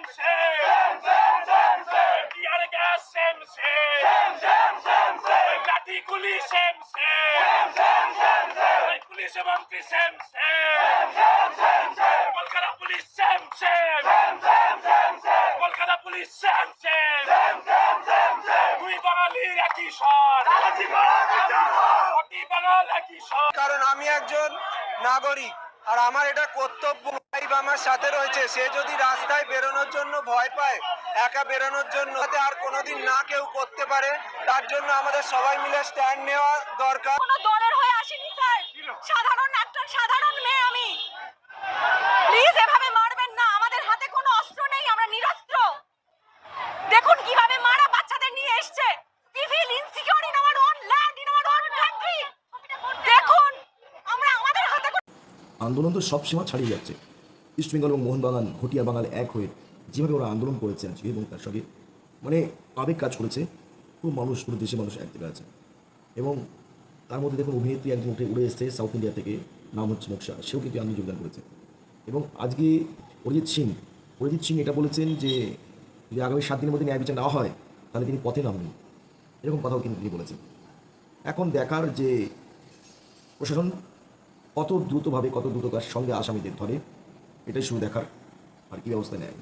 şemsi. Diyar gaz şemsi. Lati kuli şemsi. Kuli şemsi şemsi. Kolkata polis şemsi. Kolkata polis şemsi. দুই বাঙালির একই স্বর কারণ আমি একজন নাগরিক আর আমার এটা কর্তব্য ভাইব আমার সাথে রয়েছে। সে যদি রাস্তায় বেরোনোর জন্য ভয় পায়, একা বেরোনোর জন্য আর কোনোদিন না কেউ করতে পারে, তার জন্য আমাদের সবাই মিলে স্ট্যান্ড নেওয়া দরকার। আন্দোলন তো সব সীমা ছাড়িয়ে যাচ্ছে। ইস্টবেঙ্গল এবং মোহনবাগান ঘটিয়া বাঙাল এক হয়ে যেভাবে ওরা আন্দোলন করেছে আজকে এবং তার সঙ্গে মানে আবেগ কাজ করেছে, পুরো মানুষ, পুরো দেশের মানুষ এক জায়গায় আছে। এবং তার মধ্যে দেখুন অভিনেত্রী একজন উঠে, উড়ে এসছে সাউথ ইন্ডিয়া থেকে, নাম হচ্ছে মোক্ষা সেও কিন্তু আন্দোলন যোগদান করেছে। এবং আজকে অরিজিৎ সিং অরিজিৎ সিং এটা বলেছেন যে, যদি আগামী সাত দিনের মধ্যে ন্যায় বিচার নেওয়া হয়, তাহলে তিনি পথে নামবেন। এরকম কথাও কিন্তু তিনি বলেছেন। এখন দেখার যে প্রশাসন কত দ্রুতভাবে কত দ্রুততার সঙ্গে আসামিদের ধরে এটাই শুধু দেখার আর কি ব্যবস্থা নেয়।